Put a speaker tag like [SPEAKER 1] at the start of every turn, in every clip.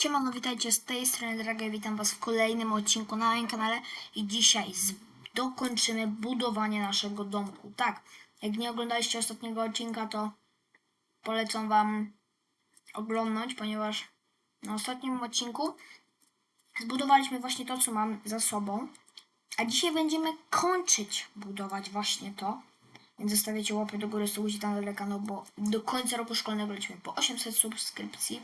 [SPEAKER 1] Siemano, witajcie z tej strony Dragę, witam was w kolejnym odcinku na moim kanale i dzisiaj dokończymy budowanie naszego domku. Tak, jak nie oglądaliście ostatniego odcinka, to polecam wam oglądnąć, ponieważ na ostatnim odcinku zbudowaliśmy właśnie to, co mam za sobą, a dzisiaj będziemy kończyć budować właśnie to. Więc zostawiacie łapy do góry, subujcie tam do kanału, bo do końca roku szkolnego lecimy po 800 subskrypcji,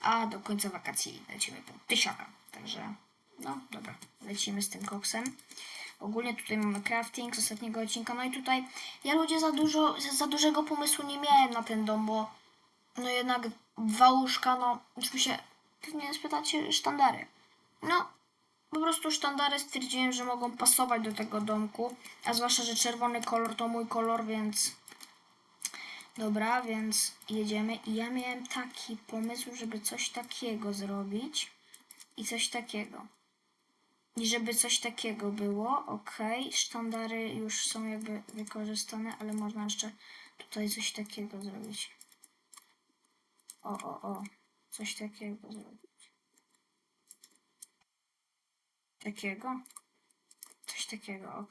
[SPEAKER 1] a do końca wakacji lecimy po 1000. Także, no dobra, lecimy z tym koksem. Ogólnie tutaj mamy crafting z ostatniego odcinka. No i tutaj ja ludzie za dużo, za, dużego pomysłu nie miałem na ten dom, bo no jednak dwa łóżka, no oczywiście pewnie spytacie sztandary. No, po prostu sztandary stwierdziłem, że mogą pasować do tego domku, a zwłaszcza, że czerwony kolor to mój kolor, więc dobra, więc jedziemy i ja miałem taki pomysł, żeby coś takiego zrobić i coś takiego. I żeby coś takiego było, ok, sztandary już są jakby wykorzystane, ale można jeszcze tutaj coś takiego zrobić. O, o, o, coś takiego zrobić. Takiego? Coś takiego.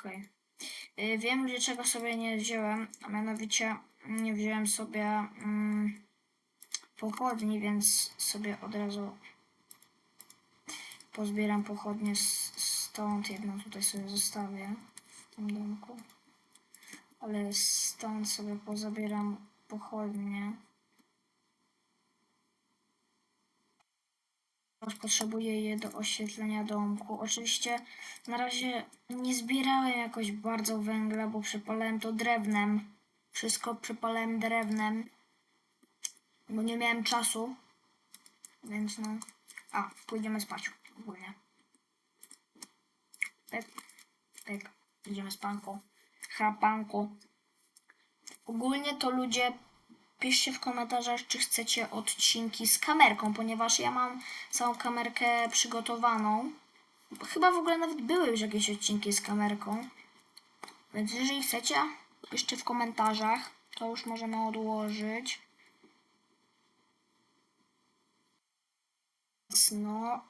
[SPEAKER 1] Y, Wiem, dlaczego sobie nie wziąłem, a mianowicie nie wziąłem sobie mm, pochodni, więc sobie od razu pozbieram pochodnie stąd. Jedną tutaj sobie zostawię w tym domku. Ale stąd sobie pozabieram pochodnie. Potrzebuję je do oświetlenia domku. Oczywiście na razie nie zbierałem jakoś bardzo węgla, bo przepalałem to drewnem. Wszystko przepalałem drewnem, bo nie miałem czasu. Więc no. A, pójdziemy spać ogólnie. Pyk, pyk. Idziemy spanko. Chrapanko. Ogólnie to ludzie piszcie w komentarzach, czy chcecie odcinki z kamerką, ponieważ ja mam całą kamerkę przygotowaną. Chyba w ogóle nawet były już jakieś odcinki z kamerką. Więc jeżeli chcecie, piszcie w komentarzach. To już możemy odłożyć. No.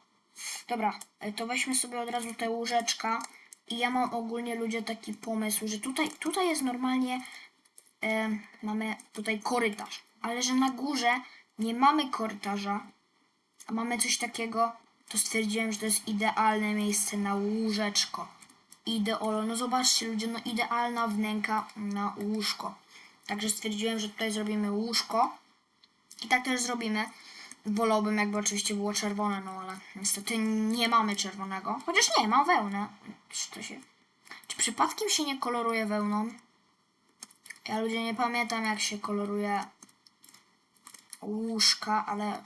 [SPEAKER 1] Dobra, e, to weźmy sobie od razu te łóżeczka. I ja mam ogólnie ludzie taki pomysł, że tutaj, tutaj jest normalnie e, mamy tutaj korytarz, ale że na górze nie mamy korytarza, a mamy coś takiego, to stwierdziłem, że to jest idealne miejsce na łóżeczko. Ideolo, no zobaczcie ludzie, no idealna wnęka na łóżko. Także stwierdziłem, że tutaj zrobimy łóżko i tak też zrobimy. Wolałbym jakby oczywiście było czerwone, no ale niestety nie mamy czerwonego. Chociaż nie, mam wełnę. Czy to się... Czy przypadkiem się nie koloruje wełną? Ja ludzie nie pamiętam jak się koloruje łóżka, ale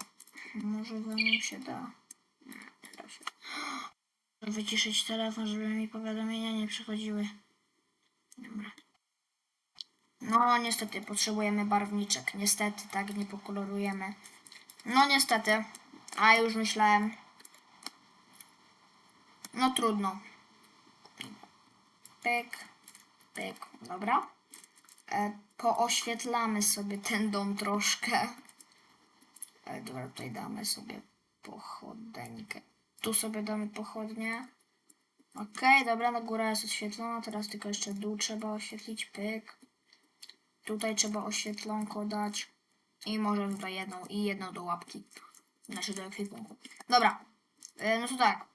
[SPEAKER 1] może we mnie się da. Wyciszyć telefon, żeby mi powiadomienia nie przychodziły. Dobra. No niestety potrzebujemy barwniczek. Niestety tak nie pokolorujemy. No niestety. A już myślałem. No trudno. Pyk. Pyk. Dobra e, pooświetlamy sobie ten dom troszkę. E, dobra, tutaj damy sobie pochodeńkę. Tu sobie damy pochodnie. Okej, dobra, na górę jest oświetlona. Teraz tylko jeszcze dół trzeba oświetlić. Pyk. Tutaj trzeba oświetlonko dać. I może tutaj jedną i jedną do łapki. Znaczy do ekwipunku. Dobra. E, no to tak.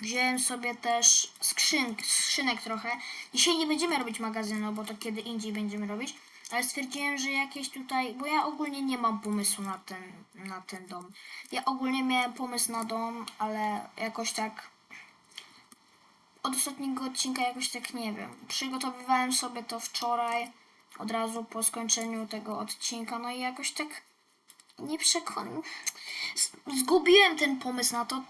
[SPEAKER 1] Wziąłem sobie też skrzynk, skrzynek trochę. Dzisiaj nie będziemy robić magazynu, bo to kiedy indziej będziemy robić. Ale stwierdziłem, że jakieś tutaj, bo ja ogólnie nie mam pomysłu na ten, na ten dom. Ja ogólnie miałem pomysł na dom, ale jakoś tak od ostatniego odcinka jakoś tak nie wiem. Przygotowywałem sobie to wczoraj, od razu po skończeniu tego odcinka, no i jakoś tak nie przekonam. Zgubiłem ten pomysł na to.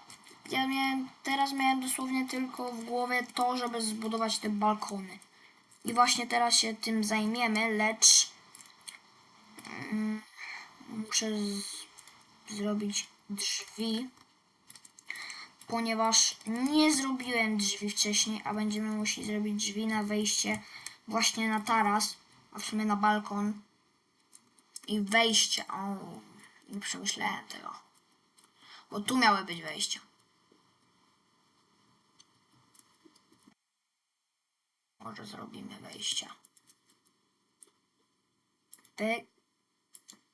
[SPEAKER 1] Ja miałem, teraz miałem dosłownie tylko w głowie to, żeby zbudować te balkony. I właśnie teraz się tym zajmiemy, lecz mm, muszę zrobić drzwi, ponieważ nie zrobiłem drzwi wcześniej, a będziemy musieli zrobić drzwi na wejście właśnie na taras, a w sumie na balkon i wejście. O, nie przemyślałem tego. Bo tu miały być wejścia. Może zrobimy wejścia. Pyk.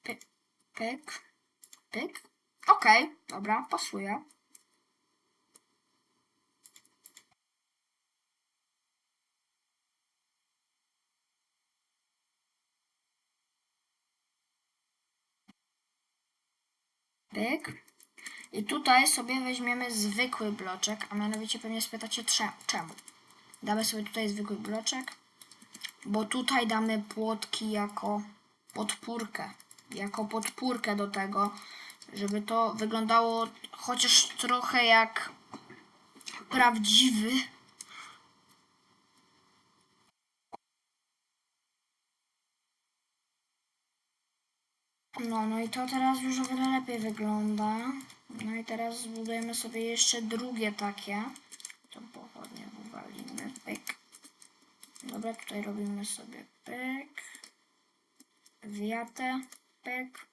[SPEAKER 1] Pyk. Pyk. Pyk. Okej, dobra, pasuje. Pyk. I tutaj sobie weźmiemy zwykły bloczek, a mianowicie pewnie spytacie cze- czemu. Damy sobie tutaj zwykły bloczek, bo tutaj damy płotki jako podpórkę. Jako podpórkę do tego, żeby to wyglądało chociaż trochę jak prawdziwy. No, no i to teraz już o wiele lepiej wygląda. No i teraz zbudujemy sobie jeszcze drugie takie. To pochodnie wywalimy. Pyk. Dobra, tutaj robimy sobie pyk. Wiatę. Pyk.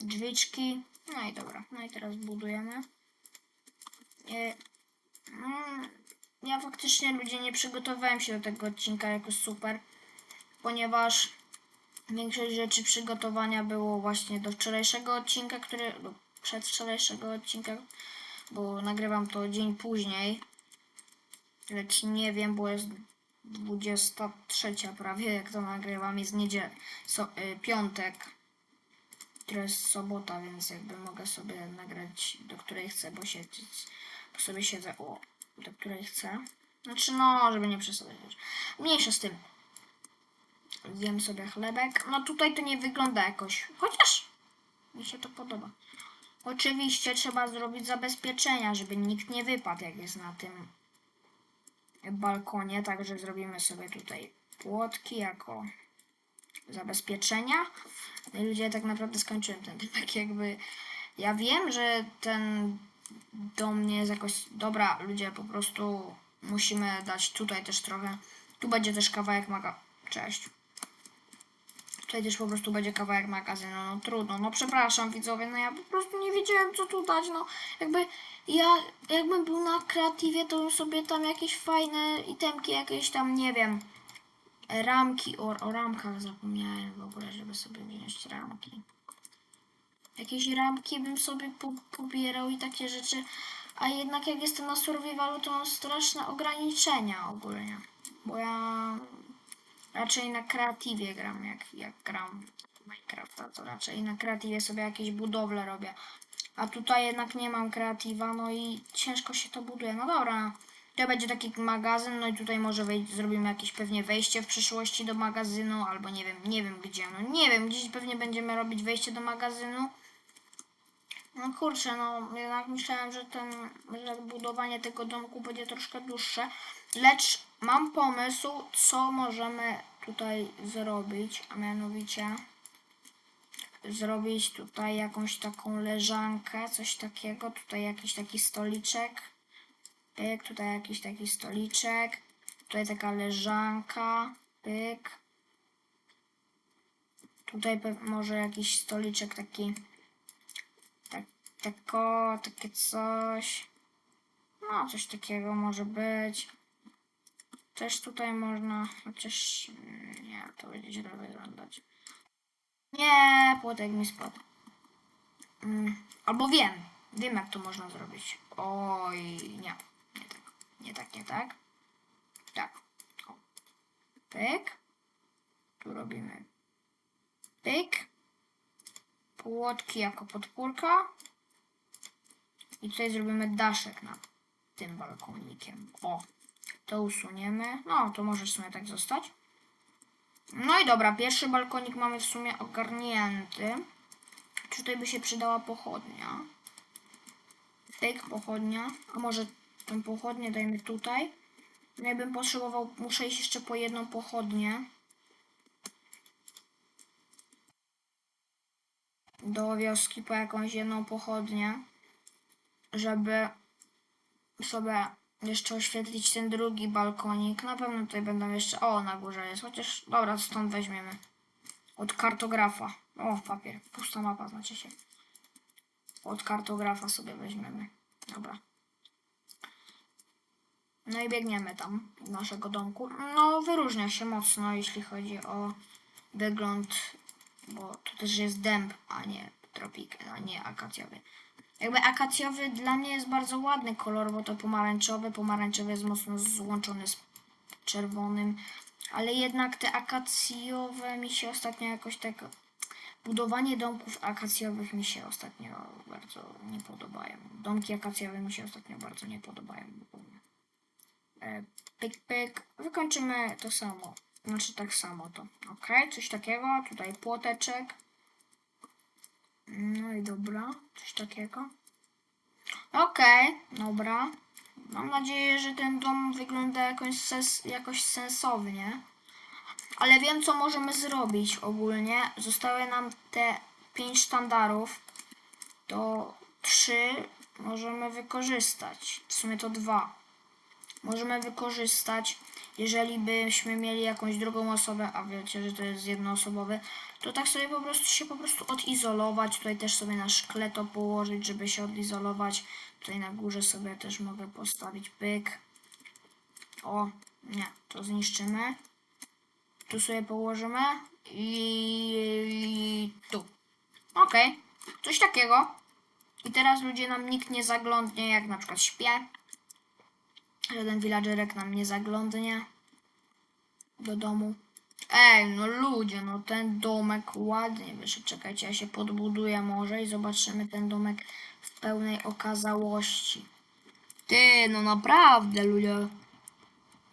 [SPEAKER 1] Drzwiczki. No i dobra. No i teraz budujemy. E, mm, ja faktycznie ludzie nie przygotowałem się do tego odcinka jako super, ponieważ Większość rzeczy przygotowania było właśnie do wczorajszego odcinka, który. lub przedwczorajszego odcinka, bo nagrywam to dzień później. Lecz nie wiem, bo jest 23 prawie, jak to nagrywam, jest niedziela. So, y, piątek. To jest sobota, więc jakby mogę sobie nagrać do której chcę, bo siedzieć. Bo sobie siedzę. O, do której chcę. Znaczy, no, żeby nie przesadzać. Mniejsza z tym. Zjem sobie chlebek. No tutaj to nie wygląda jakoś. Chociaż mi się to podoba. Oczywiście trzeba zrobić zabezpieczenia, żeby nikt nie wypadł, jak jest na tym balkonie. Także zrobimy sobie tutaj płotki jako zabezpieczenia. No i ludzie, tak naprawdę skończyłem ten tak jakby. Ja wiem, że ten dom nie jest jakoś. Dobra, ludzie, po prostu musimy dać tutaj też trochę. Tu będzie też kawałek maga. Cześć. Też po prostu będzie kawałek magazynu, no trudno, no przepraszam widzowie, no ja po prostu nie wiedziałem co tu dać, no jakby ja, jakbym był na kreatywie, to bym sobie tam jakieś fajne itemki, jakieś tam, nie wiem, ramki, o, o ramkach zapomniałem w ogóle, żeby sobie wziąć ramki. Jakieś ramki bym sobie po, pobierał i takie rzeczy, a jednak jak jestem na survivalu, to mam straszne ograniczenia ogólnie, bo ja raczej na kreatywie gram, jak, jak gram w Minecrafta, to raczej na kreatywie sobie jakieś budowle robię. A tutaj jednak nie mam kreatywa, no i ciężko się to buduje. No dobra, to będzie taki magazyn, no i tutaj może zrobimy jakieś pewnie wejście w przyszłości do magazynu, albo nie wiem, nie wiem gdzie, no nie wiem, gdzieś pewnie będziemy robić wejście do magazynu. No kurczę, no jednak myślałem, że ten, że budowanie tego domku będzie troszkę dłuższe, lecz mam pomysł, co możemy tutaj zrobić, a mianowicie zrobić tutaj jakąś taką leżankę, coś takiego, tutaj jakiś taki stoliczek, pyk, tutaj jakiś taki stoliczek, tutaj taka leżanka, pyk, tutaj może jakiś stoliczek taki tako, takie coś. No, coś takiego może być. Też tutaj można, chociaż mm, nie, to będzie źle wyglądać. Nie, płotek mi spadł. Mm, albo wiem, wiem jak to można zrobić. Oj, nie, nie tak, nie tak, nie tak. Tak, o. Pyk. Tu robimy pyk płotki jako podpórka. I tutaj zrobimy daszek nad tym balkonikiem. O, to usuniemy. No, to może w sumie tak zostać. No i dobra, pierwszy balkonik mamy w sumie ogarnięty. Tutaj by się przydała pochodnia. Fake pochodnia. A może tą pochodnię dajmy tutaj. No i bym potrzebował, muszę iść jeszcze po jedną pochodnię. do wioski po jakąś jedną pochodnię, żeby sobie jeszcze oświetlić ten drugi balkonik. Na pewno tutaj będą jeszcze. O, na górze jest, chociaż dobra, stąd weźmiemy. Od kartografa. O, papier. Pusta mapa, znaczy się. Od kartografa sobie weźmiemy. Dobra. No i biegniemy tam do naszego domku. No, wyróżnia się mocno, jeśli chodzi o wygląd, bo to też jest dęb, a nie tropik, a nie akacjowy. Jakby akacjowy dla mnie jest bardzo ładny kolor, bo to pomarańczowy. Pomarańczowy jest mocno złączony z czerwonym, ale jednak te akacjowe mi się ostatnio jakoś tak. Budowanie domków akacjowych mi się ostatnio bardzo nie podobają. Domki akacjowe mi się ostatnio bardzo nie podobają. E, Pyk, pyk. Wykończymy to samo. Znaczy tak samo to. Ok, coś takiego. Tutaj płoteczek. No i dobra, coś takiego. Okej, dobra. Mam nadzieję, że ten dom wygląda jakoś, sens, jakoś sensownie. Ale wiem, co możemy zrobić ogólnie. Zostały nam te pięć sztandarów. To trzy możemy wykorzystać. W sumie to dwa. Możemy wykorzystać, jeżeli byśmy mieli jakąś drugą osobę, a wiecie, że to jest jednoosobowy, to tak sobie po prostu się po prostu odizolować. Tutaj też sobie na szkle to położyć, żeby się odizolować. Tutaj na górze sobie też mogę postawić pyk. O, nie, to zniszczymy. Tu sobie położymy i tu. Okej, coś takiego. I teraz ludzie nam nikt nie zaglądnie, jak na przykład śpię. Żaden villagerek nam nie zaglądnie do domu. Ej, no ludzie, no ten domek ładnie wyszedł. Czekajcie, ja się podbuduję może i zobaczymy ten domek w pełnej okazałości. Ty, no naprawdę, ludzie.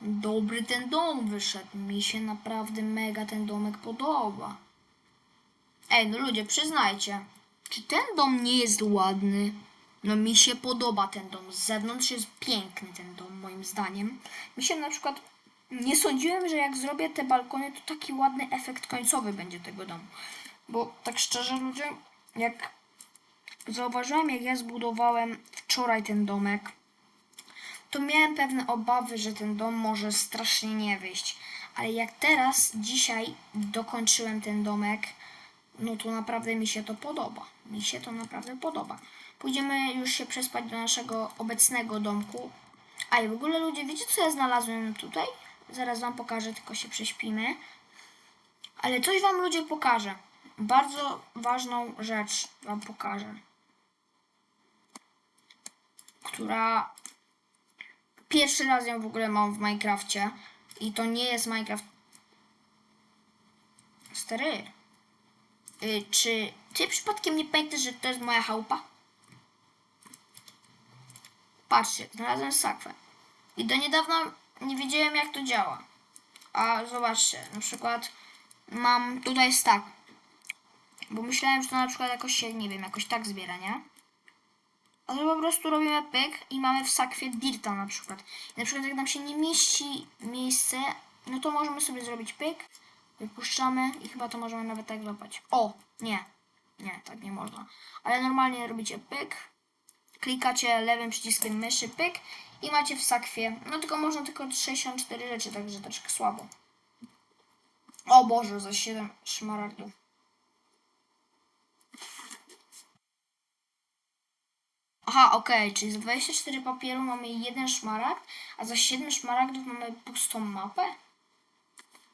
[SPEAKER 1] Dobry ten dom wyszedł. Mi się naprawdę mega ten domek podoba. Ej, no ludzie, przyznajcie, czy ten dom nie jest ładny? No mi się podoba ten dom. Z zewnątrz jest piękny ten dom, moim zdaniem. Mi się na przykład nie sądziłem, że jak zrobię te balkony, to taki ładny efekt końcowy będzie tego domu. Bo tak szczerze, ludzie, jak zauważyłem, jak ja zbudowałem wczoraj ten domek, to miałem pewne obawy, że ten dom może strasznie nie wyjść. Ale jak teraz, dzisiaj dokończyłem ten domek, no to naprawdę mi się to podoba. Mi się to naprawdę podoba. Pójdziemy już się przespać do naszego obecnego domku. A i w ogóle ludzie, wiecie co ja znalazłem tutaj? Zaraz wam pokażę, tylko się prześpimy. Ale coś wam ludzie pokażę. Bardzo ważną rzecz wam pokażę. Która pierwszy raz ją w ogóle mam w Minecrafcie. I to nie jest Minecraft. Stary. Y, czy ty przypadkiem nie pamiętasz, że to jest moja chałupa? Patrzcie, znalazłem sakwę. I do niedawna nie wiedziałem jak to działa. A zobaczcie, na przykład mam tutaj stack. Bo myślałem, że to na przykład jakoś się, nie wiem, jakoś tak zbiera, nie? A to po prostu robimy pyk i mamy w sakwie dirta na przykład. I na przykład jak nam się nie mieści miejsce, no to możemy sobie zrobić pyk, wypuszczamy i chyba to możemy nawet tak złapać. O, nie, nie, tak nie można. Ale normalnie robicie pyk, klikacie lewym przyciskiem myszy, pyk i macie w sakwie. No tylko można tylko 64 rzeczy, także troszkę słabo. O Boże, za 7 szmaragdów. Aha, okej, czyli za 24 papieru mamy jeden szmaragd, a za 7 szmaragdów mamy pustą mapę?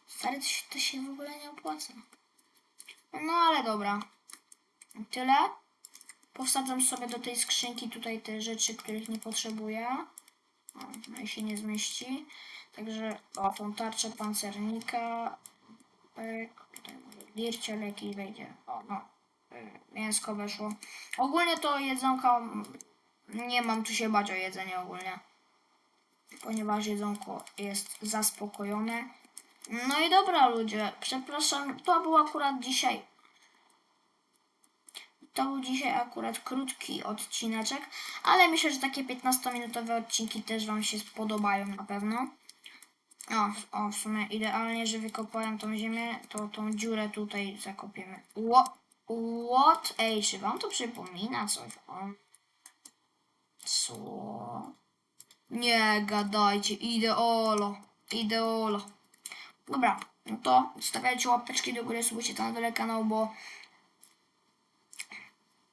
[SPEAKER 1] Stary, to się, to się w ogóle nie opłaca. No ale dobra. Tyle. Powsadzam sobie do tej skrzynki tutaj te rzeczy, których nie potrzebuję. No i się nie zmieści. Także o, tą tarczę pancernika. Pyk, tutaj leki wejdzie. O, no. Mięsko weszło. Ogólnie to jedzonko mm, nie mam tu się bać o jedzenie ogólnie. Ponieważ jedzonko jest zaspokojone. No i dobra ludzie, przepraszam, to był akurat dzisiaj to był dzisiaj akurat krótki odcineczek, ale myślę, że takie 15-minutowe odcinki też Wam się spodobają na pewno. O, o, w sumie idealnie, że wykopałem tą ziemię, to tą dziurę tutaj zakopiemy. What? What? Ej, czy Wam to przypomina coś? O. Co? Nie gadajcie, ideolo, ideolo. Dobra, no to stawiajcie łapeczki do góry, subujcie na dole kanał, bo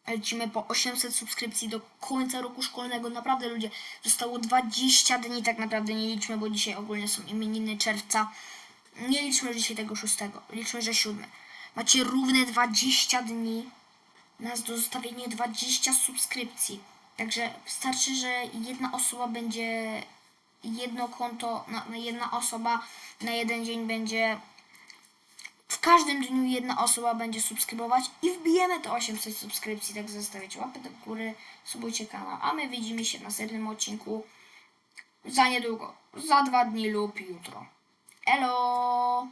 [SPEAKER 1] Lecimy po 800 subskrypcji do końca roku szkolnego. Naprawdę ludzie, zostało 20 dni tak naprawdę nie liczmy, bo dzisiaj ogólnie są imieniny czerwca. Nie liczmy dzisiaj tego 6, liczmy, że 7. Macie równe 20 dni na zostawienie 20 subskrypcji. Także wystarczy, że jedna osoba będzie jedno konto, na, na jedna osoba na jeden dzień będzie w każdym dniu jedna osoba będzie subskrybować i wbijemy te 800 subskrypcji, tak zostawiacie łapy do góry, subujcie kanał, a my widzimy się na następnym odcinku za niedługo, za dwa dni lub jutro. Elo!